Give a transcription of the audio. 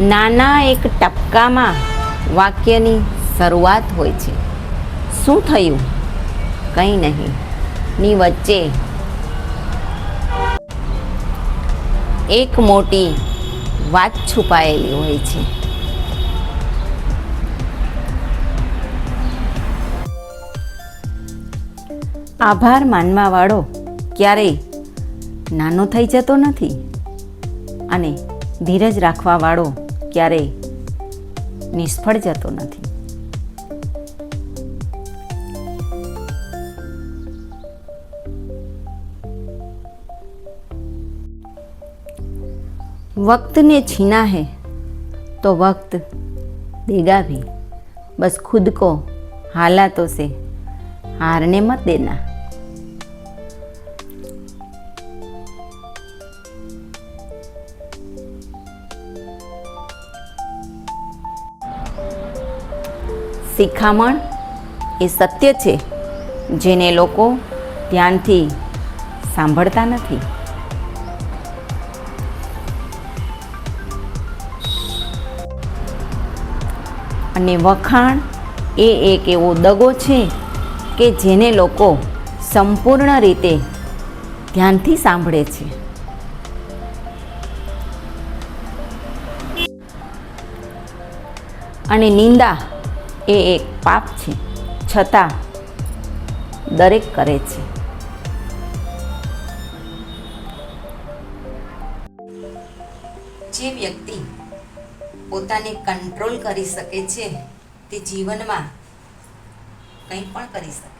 નાના એક ટપકામાં વાક્યની શરૂઆત હોય છે. શું થયું? કંઈ નહીં. ની વચ્ચે એક મોટી વાત છુપાયેલી હોય છે. આભાર માનવાવાળો ક્યારેય નાનો થઈ જતો નથી. અને ધીરજ રાખવાવાળો ક્યારેય નિષ્ફળ જતો નથી वक्त ने छीना है तो वक्त देगा भी बस खुद को हालातों से हारने मत देना શિખામણ એ સત્ય છે જેને લોકો ધ્યાનથી સાંભળતા નથી. અને વખાણ એ એક એવો દગો છે કે જેને લોકો સંપૂર્ણ રીતે ધ્યાનથી સાંભળે છે. અને નિંદા એ એક પાપ છે. છતાં દરેક કરે છે. જે વ્યક્તિ પોતાને કંટ્રોલ કરી શકે છે, તે જીવનમાં કંઈ પણ કરી શકે